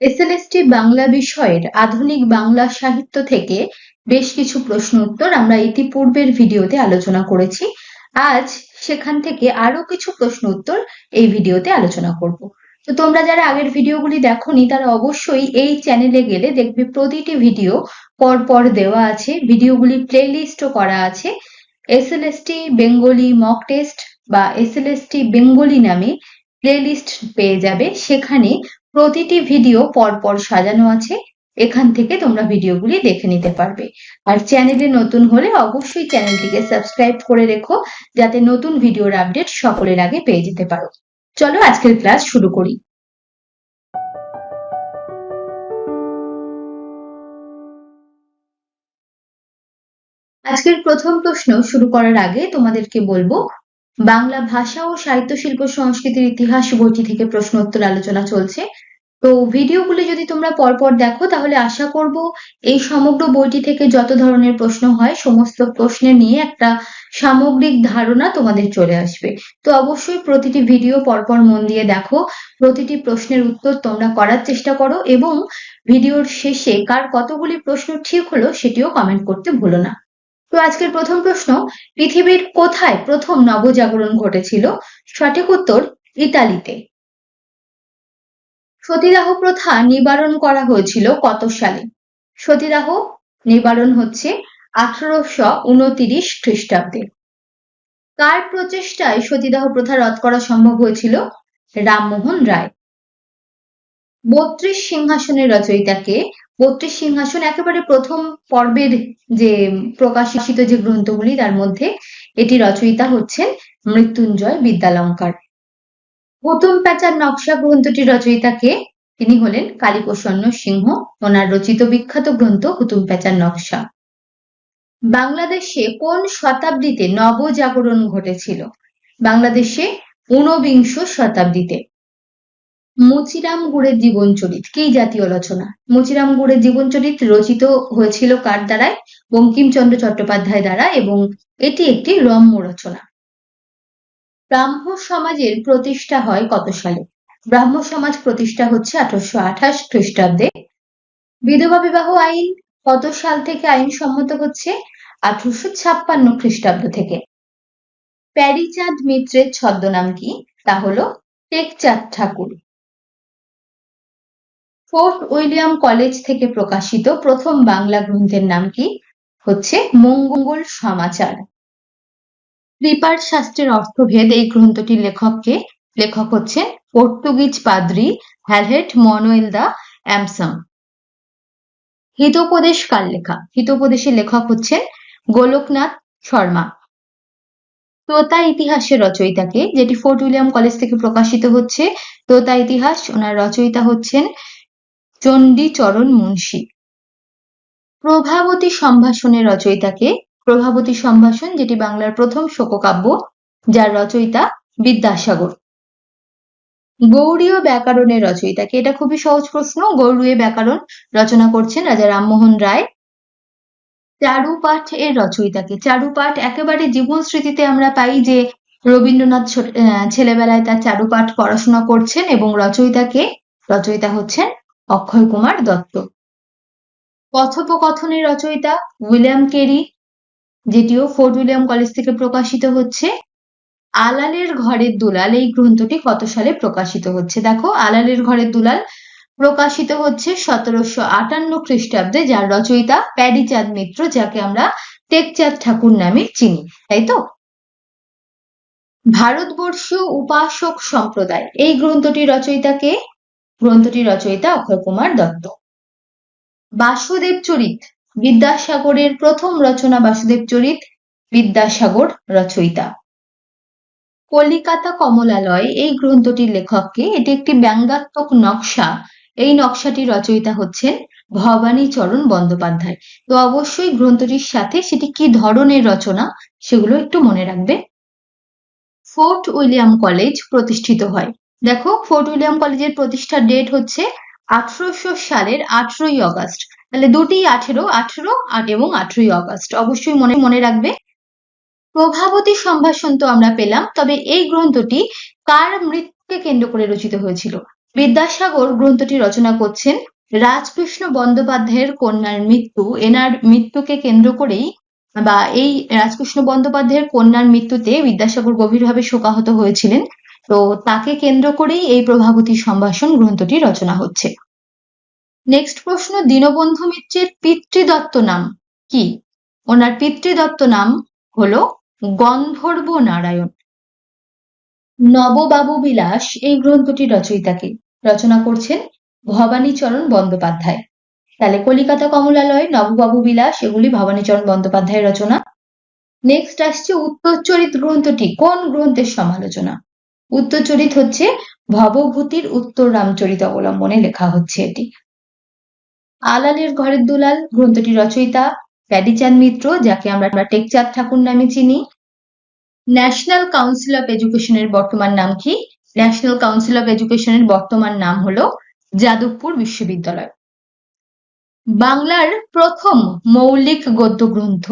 SLST Bangla বিষয়ের আধুনিক বাংলা সাহিত্য থেকে বেশ কিছু প্রশ্ন উত্তর আমরা ইতিপূর্বের ভিডিওতে আলোচনা করেছি। আজ সেখান থেকে আরও কিছু প্রশ্ন উত্তর এই ভিডিওতে আলোচনা করব। তো তোমরা যারা আগের ভিডিওগুলি দেখোনি, তারা অবশ্যই এই চ্যানেলে গেলে দেখবে প্রতিটি ভিডিও পর পর দেওয়া আছে, ভিডিওগুলি প্লেলিস্টও করা আছে। এসএলএসটি বেঙ্গলি মক টেস্ট বা এসএলএসটি বেঙ্গলি নামে প্লেলিস্ট পেয়ে যাবে। সেখানে প্রতিটি ভিডিও পরপর সাজানো আছে। এখান থেকে তোমরা ভিডিওগুলি দেখে নিতে পারবে। আর চ্যানেলে নতুন হলে অবশ্যই চ্যানেলটিকে সাবস্ক্রাইব করে রেখো, যাতে নতুন ভিডিওর আপডেট সকলের আগে পেয়ে যেতে পারো। চলো আজকের ক্লাস শুরু করি। আজকের প্রথম প্রশ্ন শুরু করার আগে তোমাদেরকে বলব বাংলা ভাষা ও সাহিত্য শিল্প সংস্কৃতির ইতিহাস বইটি থেকে প্রশ্ন উত্তর আলোচনা চলছে। তো ভিডিওগুলি যদি তোমরা পরপর দেখো, তাহলে আশা করব এই সমগ্র বইটি থেকে যত ধরনের প্রশ্ন হয়, সমস্ত প্রশ্নের নিয়ে একটা সামগ্রিক ধারণা তোমাদের চলে আসবে। তো অবশ্যই প্রতিটি ভিডিও পরপর মন দিয়ে দেখো, প্রতিটি প্রশ্নের উত্তর তোমরা করার চেষ্টা করো এবং ভিডিওর শেষে কার কতগুলি প্রশ্ন ঠিক হলো সেটিও কমেন্ট করতে ভুলো না। তো আজকের প্রথম প্রশ্ন, পৃথিবীর কোথায় প্রথম নবজাগরণ ঘটেছিল? সঠিক উত্তর, ইতালিতে। সতীদাহ প্রথা নিবারণ করা হয়েছিল কত সালে? সতীদাহ নিবারণ হচ্ছে আঠারোশো উনতিরিশ খ্রিস্টাব্দে। কার প্রচেষ্টায় সতীদাহ প্রথা রদ করা সম্ভব হয়েছিল? রামমোহন রায়। বত্রিশ সিংহাসনের রচয়িতাকে। বত্রিশ সিংহাসন একেবারে প্রথম পর্বের যে প্রকাশিত যে গ্রন্থগুলি, তার মধ্যে এটি রচয়িতা হচ্ছেন মৃত্যুঞ্জয় বিদ্যালঙ্কার। হুতুম প্যাচার নকশা গ্রন্থটির রচয়িতাকে তিনি হলেন কালীপ্রসন্ন সিংহ। ওনার রচিত বিখ্যাত গ্রন্থ হুতুম প্যাচার নকশা। বাংলাদেশে কোন শতাব্দীতে নবজাগরণ ঘটেছিল? বাংলাদেশে ঊনবিংশ শতাব্দীতে। মুচিরাম গুড়ের জীবনচরিত কি জাতীয় রচনা? মুচিরাম গুড়ের জীবনচরিত রচিত হয়েছিল কার দ্বারায়? বঙ্কিমচন্দ্র চট্টোপাধ্যায় দ্বারা এবং এটি একটি রম্য রচনা। ব্রাহ্ম সমাজের প্রতিষ্ঠা হয় কত সালে? ব্রাহ্ম সমাজ প্রতিষ্ঠা হচ্ছে আঠারোশো আঠাশ খ্রিস্টাব্দে। বিধবা বিবাহ আইন কত সাল থেকে আইন সম্মত হচ্ছে? আঠারোশো ছাপ্পান্ন খ্রিস্টাব্দ থেকে। প্যারিচাঁদ মিত্রের ছদ্মনাম কি? তা হলো Tekchand Thakur. Fort William college থেকে প্রকাশিত প্রথম বাংলা গ্রন্থের নাম কি? হচ্ছে মঙ্গল সমাচার। ত্রিপাঠ শাস্ত্রের অর্থভেদ এই গ্রন্থটির লেখককে, লেখক হচ্ছেন পর্তুগিজ পাদ্রি হ্যালহেট মনোয়েল দা অ্যামসাম হিতোপদেশ কার লেখা? হিতোপদেশের লেখক হচ্ছেন গোলকনাথ শর্মা। তোতা ইতিহাসের রচয়িতাকে, যেটি ফোর্ট উইলিয়াম কলেজ থেকে প্রকাশিত হচ্ছে, তোতা ইতিহাস, ওনার রচয়িতা হচ্ছেন চণ্ডীচরণ মুন্সী। প্রভাবতী সম্ভাষণের রচয়িতাকে, প্রভাবতী সম্ভাষণ যেটি বাংলার প্রথম শোককাব্য, যার রচয়িতা বিদ্যাসাগর। গৌড়ীয় ব্যাকরণের রচয়িতাকে, এটা খুবই সহজ প্রশ্ন গৌড়ীয় ব্যাকরণ রচনা করছেন রাজা রামমোহন রায়। চারুপাঠ এর রচয়িতাকে, চারুপাঠ একেবারে জীবন স্মৃতিতে আমরা পাই যে রবীন্দ্রনাথ ছেলেবেলায় তার চারুপাঠ পড়াশোনা করছেন এবং রচয়িতাকে, রচয়িতা হচ্ছেন অক্ষয় কুমার দত্ত। কথোপকথনের রচয়িতা উইলিয়াম কেরি, যেটিও ফোর্ট উইলিয়াম কলেজ থেকে প্রকাশিত হচ্ছে। আলালের ঘরের দুলাল, এই গ্রন্থটি কত সালে প্রকাশিত হচ্ছে? দেখো, আলালের ঘরের দুলাল প্রকাশিত হচ্ছে সতেরোশো আটান্ন খ্রিস্টাব্দে, যার রচয়িতা প্যারিচাঁদ মিত্র, যাকে আমরা টেকচাঁদ ঠাকুর নামে চিনি, তাই তো? ভারতবর্ষীয় উপাসক সম্প্রদায়, এই গ্রন্থটির রচয়িতাকে গ্রন্থটির রচয়িতা অক্ষয় কুমার দত্ত। বাসুদেব চরিত, বিদ্যাসাগরের প্রথম রচনা বাসুদেব চরিত, বিদ্যাসাগর রচয়িতা। কলিকাতা কমলালয়, এই গ্রন্থটির লেখককে এটি একটি ব্যঙ্গাত্মক নকশা। এই নকশাটি রচয়িতা হচ্ছেন ভবানী চরণ বন্দ্যোপাধ্যায়। তো অবশ্যই গ্রন্থটির সাথে সেটি কি ধরনের রচনা, সেগুলো একটু মনে রাখবে ফোর্ট উইলিয়াম কলেজ প্রতিষ্ঠিত হয়। দেখো, ফোর্ট উইলিয়াম কলেজের প্রতিষ্ঠার ডেট হচ্ছে আঠারোশো সালের আঠেরোই অগস্ট তাহলে দুটি আঠেরো আঠেরো এবং আঠেরোই অগস্ট অবশ্যই মনে মনে রাখবে। প্রভাবতী সম্ভাষণ তো আমরা পেলাম, তবে এই গ্রন্থটি কার মৃত্যুকে কেন্দ্র করে রচিত হয়েছিল? বিদ্যাসাগর গ্রন্থটি রচনা করছেন রাজকৃষ্ণ বন্দ্যোপাধ্যায়ের কন্যার মৃত্যু। এনার মৃত্যুকে কেন্দ্র করেই বা এই রাজকৃষ্ণ বন্দ্যোপাধ্যায়ের কন্যার মৃত্যুতে বিদ্যাসাগর গভীরভাবে শোকাহত হয়েছিলেন। তো তাকে কেন্দ্র করেই এই প্রভাবতী সম্ভাষণ গ্রন্থটি রচনা হচ্ছে। নেক্সট প্রশ্ন, দীনবন্ধু মিত্রের পিতৃদত্ত নাম কি? ওনার পিতৃদত্ত নাম হলো গন্ধর্ব নারায়ণ। নববাবু বিলাস এই গ্রন্থটি রচয়িতাকে। রচনা করছেন ভবানীচরণ বন্দ্যোপাধ্যায়। তাহলে কলিকাতা কমলালয়, নববাবু বিলাস, এগুলি ভবানীচরণ বন্দ্যোপাধ্যায়ের রচনা। নেক্সট আসছে উত্তর উত্তরচরিত গ্রন্থটি, কোন গ্রন্থের সমালোচনা? উত্তরচরিত হচ্ছে, ভবভূতির উত্তর রামচরিত অবলম্বনে লেখা হচ্ছে এটি। আলালের ঘরের দুলাল, গ্রন্থটি রচয়িতা প্যাডিচাঁদ মিত্র, যাকে আমরা টেকচাঁদ ঠাকুর নামে চিনি। ন্যাশনাল কাউন্সিল অফ এডুকেশনের বর্তমান নাম কি? ন্যাশনাল কাউন্সিল অফ এডুকেশনের বর্তমান নাম হলো যাদবপুর বিশ্ববিদ্যালয়। বাংলার প্রথম মৌলিক গদ্য গ্রন্থ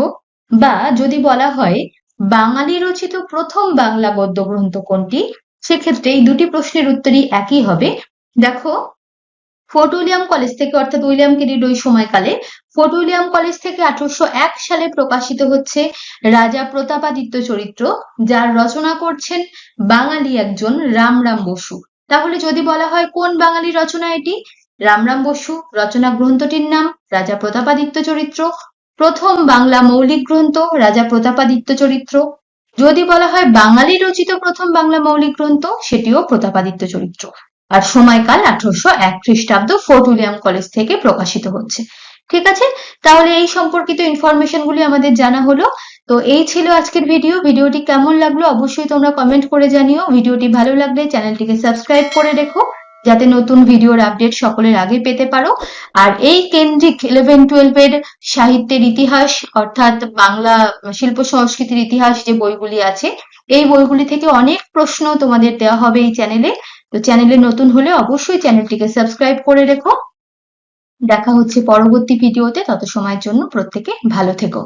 বা যদি বলা হয় বাঙালি রচিত প্রথম বাংলা গদ্য গ্রন্থ কোনটি? সেক্ষেত্রে এই দুটি প্রশ্নের উত্তরই একই হবে। দেখো, ফোর্ট উইলিয়াম কলেজ থেকে, অর্থাৎ উইলিয়াম কেরিড ওই সময়কালে, ফোর্ট উইলিয়াম কলেজ থেকে আঠারোশো এক সালে প্রকাশিত হচ্ছে রাজা প্রতাপাদিত্য চরিত্র, যার রচনা করছেন বাঙালি একজন রামরাম বসু। তাহলে যদি বলা হয় কোন বাঙালি রচনা এটি? রামরাম বসু, রচনা গ্রন্থটির নাম রাজা প্রতাপাদিত্য চরিত্র। প্রথম বাংলা মৌলিক গ্রন্থ রাজা প্রতাপাদিত্য চরিত্র। যদি বলা হয় বাঙালি রচিত প্রথম বাংলা মৌলিক গ্রন্থ, সেটিও প্রতাপাদিত্য চরিত্র। আর সময়কাল আঠারোশো এক খ্রিস্টাব্দ ফোর্ট উইলিয়াম কলেজ থেকে প্রকাশিত হচ্ছে। ঠিক আছে? তাহলে এই সম্পর্কিত ইনফরমেশন গুলি আমাদের জানা হলো। তো এই ছিল আজকের ভিডিও ভিডিওটি কেমন লাগল অবশ্যই তোমরা কমেন্ট করে জানিও। ভিডিওটি ভালো লাগলে চ্যানেলটিকে সাবস্ক্রাইব করে রেখো। যাতে নতুন ভিডিওর আপডেট সকলের আগে পেতে পারো। আর এই কেন্দ্রিক ইলেভেন টুয়েলভের সাহিত্যের ইতিহাস, অর্থাৎ বাংলা শিল্প সংস্কৃতির ইতিহাস যে বইগুলি আছে, এই বইগুলি থেকে অনেক প্রশ্ন তোমাদের দেওয়া হবে এই চ্যানেলে তো চ্যানেলে নতুন হলে অবশ্যই চ্যানেলটিকে সাবস্ক্রাইব করে রেখো। দেখা হচ্ছে পরবর্তী ভিডিওতে তত সময়ের জন্য প্রত্যেকে ভালো থেকো।